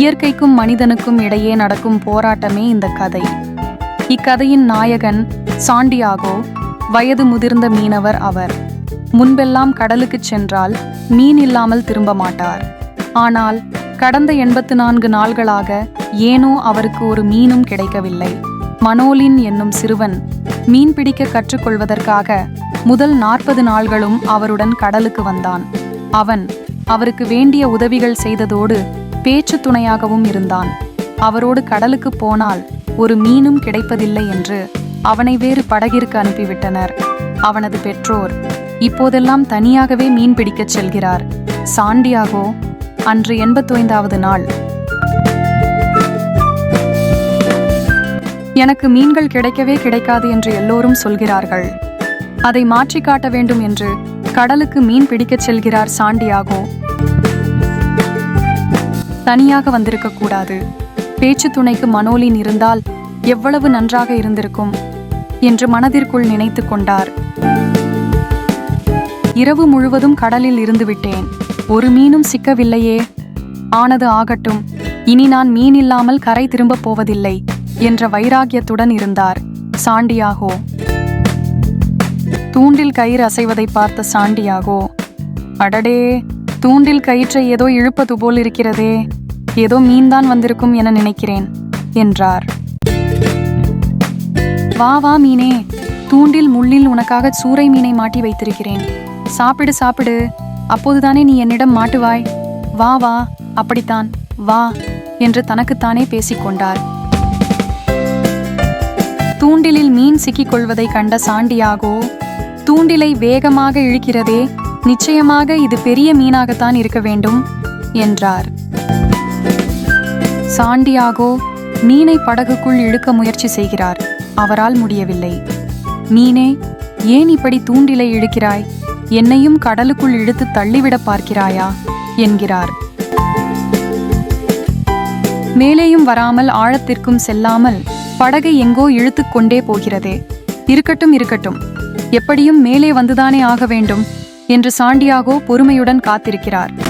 இயற்கைக்கும் மனிதனுக்கும் இடையே நடக்கும் போராட்டமே இந்த கதை. இக்கதையின் நாயகன் சாண்டியாகோ வயது முதிர்ந்த மீனவர் அவர். முன்பெல்லாம் கடலுக்குச் சென்றால் மீன் இல்லாமல் திரும்ப மாட்டார். ஆனால் கடந்த எண்பத்து நான்கு நாள்களாக ஏனோ அவருக்கு ஒரு மீனும் கிடைக்கவில்லை. மனோலின் என்னும் சிறுவன் மீன் பிடிக்க கற்றுக்கொள்வதற்காக முதல் நாற்பது நாள்களும் அவருடன் கடலுக்கு வந்தான். அவன் அவருக்கு வேண்டிய உதவிகள் செய்ததோடு பேச்சு துணையாகவும் இருந்தான். அவரோடு கடலுக்கு போனால் ஒரு மீனும் கிடைப்பதில்லை என்று அவனை வேறு படகிற்கு அனுப்பிவிட்டனர். அவனது பெற்றோர் இப்போதெல்லாம் தனியாகவே மீன் பிடிக்கச் செல்கிறார். சாண்டியாகோ அன்று எண்பத்தைந்தாவது நாள். எனக்கு மீன்கள் கிடைக்கவே கிடைக்காது என்று எல்லோரும் சொல்கிறார்கள். அதை மாற்றி காட்ட வேண்டும் என்று கடலுக்கு மீன் பிடிக்கச் செல்கிறார் சாண்டியாகோ. தனியாக வந்திருக்கக்கூடாது. பேச்சு துணைக்கு மனோலின் இருந்தால் எவ்வளவு நன்றாக இருந்திருக்கும்? என்று மனதிற்குள் நினைத்து கொண்டார். இரவு முழுவதும் கடலில் இருந்துவிட்டேன் ஒரு மீனும் சிக்கவில்லையே. ஆனது ஆகட்டும். இனி நான் மீன் இல்லாமல் கரை திரும்பப் போவதில்லை என்ற வைராகியத்துடன் இருந்தார். சாண்டியாகோ. தூண்டில் கயிறு அசைவதை பார்த்த சாண்டியாகோ. அடடே! தூண்டில் கயிற்றை ஏதோ இழுப்பது போல் இருக்கிறதே. ஏதோ மீன்தான் வந்திருக்கும் என நினைக்கிறேன் என்றார். வா வா மீனே தூண்டில் முள்ளில் உனக்காக சூறை மீனை மாட்டி வைத்திருக்கிறேன். சாப்பிடு சாப்பிடு அப்போதுதானே நீ என்னிடம் மாட்டுவாய். வா வா அப்படித்தான் வா என்று தனக்குத்தானே பேசிக்கொண்டார் தூண்டிலில் மீன் சிக்கிக் கொள்வதை கண்ட சாண்டியாகோ தூண்டிலை வேகமாக இழுக்கிறதே நிச்சயமாக இது பெரிய மீனாகத்தான் இருக்க வேண்டும் என்றார். சாண்டியாகோ மீனை படகுக்குள் இழுக்க முயற்சி செய்கிறார். அவரால் முடியவில்லை. மீனே ஏன் இப்படி தூண்டிலை இழுக்கிறாய்? என்னையும் கடலுக்குள் இழுத்து தள்ளிவிட பார்க்கிறாயா? என்கிறார். மேலேயும் வராமல் ஆழத்திற்கும் செல்லாமல் படகை எங்கோ இழுத்துக் கொண்டே போகிறதே. இருக்கட்டும் இருக்கட்டும். எப்படியும் மேலே வந்துதானே ஆக வேண்டும்? என்று சாண்டியாகோ பொறுமையுடன் காத்திருக்கிறார்.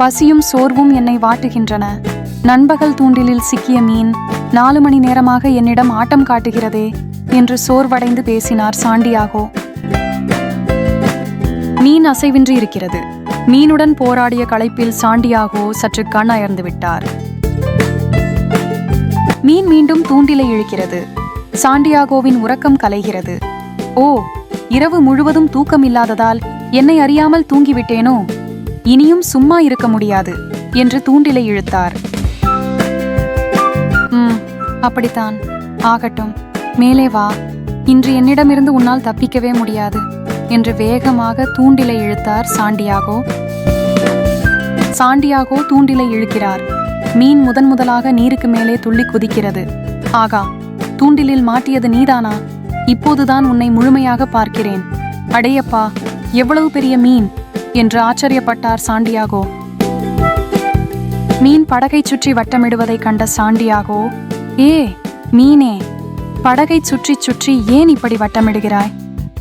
பசியும் சோர்வும் என்னை வாட்டுகின்றன. நண்பகல் தூண்டிலில் சிக்கிய மீன் நாலு மணி நேரமாக என்னிடம் ஆட்டம் காட்டுகிறதே என்று சோர்வடைந்து பேசினார் சாண்டியாகோ. மீன் அசைவின்றி இருக்கிறது. மீனுடன் போராடிய களைப்பில் சாண்டியாகோ சற்று கண் அயர்ந்து விட்டார். மீன் மீண்டும் தூண்டிலை இழுக்கிறது. சாண்டியாகோவின் உறக்கம் கலைகிறது. ஓ இரவு முழுவதும் தூக்கம் இல்லாததால் என்னை அறியாமல் தூங்கிவிட்டேனோ? இனியும் சும்மா இருக்க முடியாது என்று தூண்டிலை இழுத்தார். ம் அப்படித்தான். ஆகட்டும். மேலே வா. இன்று என்னிடமிருந்து உன்னால் தப்பிக்கவே முடியாது என்று வேகமாக தூண்டிலை இழுத்தார் சாண்டியாகோ. சாண்டியாகோ தூண்டிலை இழுக்கிறார். மீன் முதன் முதலாக நீருக்கு மேலே துள்ளி குதிக்கிறது. ஆகா தூண்டிலில் மாட்டியது நீதானா? இப்போதுதான் உன்னை முழுமையாக பார்க்கிறேன். அடையப்பா எவ்வளவு பெரிய மீன்? என்று ஆச்சரியப்பட்டார் சாண்டியாகோ. மீன் படகைச் சுற்றி வட்டமிடுவதைக் கண்ட சாண்டியாகோ ஏ மீனே படகைச் சுற்றி சுற்றி ஏன் இப்படி வட்டமிடுகிறாய்?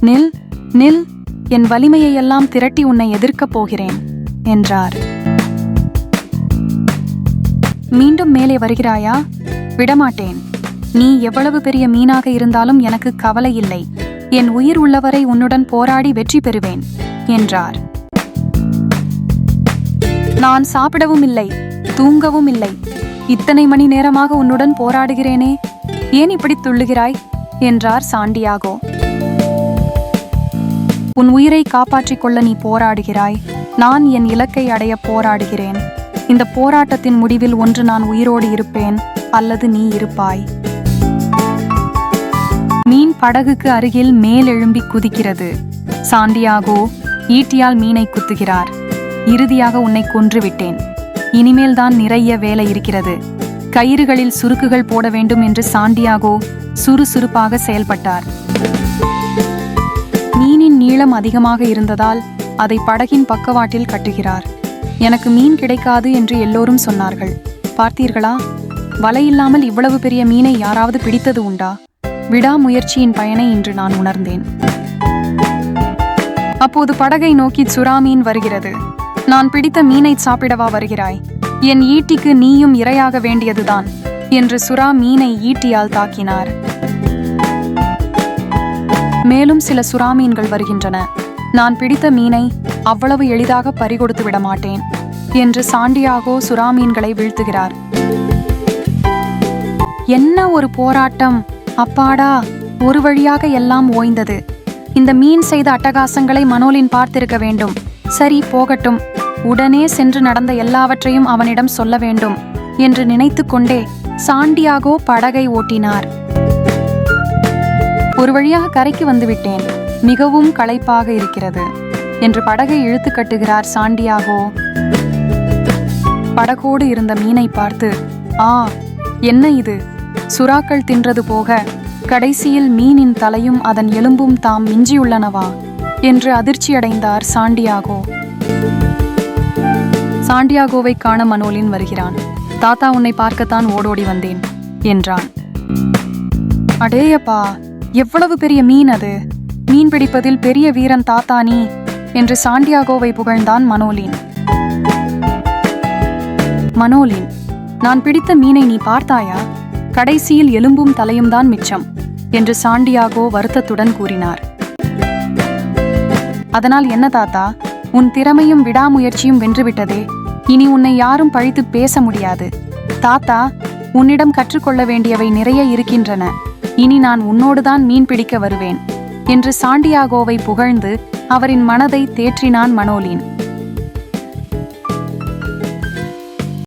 நில் நில் என் வலிமையையெல்லாம் திரட்டி உன்னை எதிர்க்கப் போகிறேன் என்றார். மீண்டும் மேலே வருகிறாயா? விடமாட்டேன். நீ எவ்வளவு பெரிய மீனாக இருந்தாலும் எனக்கு கவலை இல்லை. என் உயிர் உள்ளவரை உன்னுடன் போராடி வெற்றி பெறுவேன் என்றார். நான் சாப்பிடவும் இல்லை தூங்கவும் இல்லை இத்தனை மணி நேரமாக உன்னுடன் போராடுகிறேனே ஏன் இப்படி துள்ளுகிறாய்? என்றார் சாண்டியாகோ. உன் உயிரை காப்பாற்றிக் கொள்ள நீ போராடுகிறாய் நான் என் இலக்கை அடைய போராடுகிறேன். இந்த போராட்டத்தின் முடிவில் ஒன்று நான் உயிரோடு இருப்பேன் அல்லது நீ இருப்பாய். மீன் படகுக்கு அருகில் மேலெழும்பி குதிக்கிறது. சாண்டியாகோ ஈட்டியால் மீனை குத்துகிறார். இறுதியாக உன்னை கொன்று விட்டேன் நிறைய வேலை இருக்கிறது. கயிறுகளில் சுருக்குகள் போட வேண்டும் என்று சாண்டியாகோ சுறுசுறுப்பாக செயல்பட்டார். மீனின் நீளம் அதிகமாக இருந்ததால் அதை படகின் பக்கவாட்டில் கட்டுகிறார். எனக்கு மீன் கிடைக்காது என்று எல்லோரும் சொன்னார்கள். பார்த்தீர்களா? வலையில்லாமல் இவ்வளவு பெரிய மீனை யாராவது பிடித்தது உண்டா? விடாமுயற்சியின் பயனை இன்று நான் உணர்ந்தேன். அப்போது படகை நோக்கி சுறா மீன் வருகிறது. நான் பிடித்த மீனை சாப்பிடவா வருகிறாய்? என் ஈட்டிக்கு நீயும் இரையாக வேண்டியதுதான் என்று சுறா மீனை ஈட்டியால் தாக்கினார். மேலும் சில சுறா மீன்கள் வருகின்றன. நான் பிடித்த மீனை அவ்வளவு எளிதாக பறிகொடுத்து விட மாட்டேன் என்று சாண்டியாகோ சுறா மீன்களை வீழ்த்துகிறார். என்ன ஒரு போராட்டம்? அப்பாடா ஒரு வழியாக எல்லாம் ஓய்ந்தது. இந்த மீன் செய்த அட்டகாசங்களை மனோலின் பார்த்திருக்க வேண்டும். சரி போகட்டும். உடனே சென்று நடந்த எல்லாவற்றையும் அவனிடம் சொல்ல வேண்டும் என்று நினைத்து கொண்டே சாண்டியாகோ படகை ஓட்டினார். ஒரு வழியாக கரைக்கு வந்துவிட்டேன். மிகவும் களைப்பாக இருக்கிறது என்று படகை இழுத்து கட்டுகிறார் சாண்டியாகோ. படகோடு இருந்த மீனை பார்த்து ஆ என்ன இது? சுறாக்கள் தின்றது போக கடைசியில் மீனின் தலையும் அதன் எலும்பும் தாம் மிஞ்சியுள்ளனவா? என்று அதிர்ச்சியடைந்தார் சாண்டியாகோ. சாண்டியாகோவை காண மனோலின் வருகிறான். தாத்தா உன்னை பார்க்கத்தான் ஓடோடி வந்தேன் என்றான். அடேயப்பா எவ்வளவு பெரிய மீன் அது. மீன் பிடிப்பதில் பெரிய வீரன் தாத்தா நீ என்று சாண்டியாகோவை புகழ்ந்தான் மனோலின். மனோலின் நான் பிடித்த மீனை நீ பார்த்தாயா? கடைசியில் எலும்பும் தலையும் தான் மிச்சம் என்று சாண்டியாகோ வருத்தத்துடன் கூறினார். அதனால் என்ன தாத்தா? உன் திறமையும் விடாமுயற்சியும் வென்றுவிட்டதே. இனி உன்னை யாரும் பழித்து பேச முடியாது. தாத்தா உன்னிடம் கற்றுக்கொள்ள வேண்டியவை நிறைய இருக்கின்றன. இனி நான் உன்னோடுதான் மீன் பிடிக்க வருவேன். என்று சாண்டியாகோவை புகழ்ந்து அவரின் மனதை தேற்றினான் மனோலின்.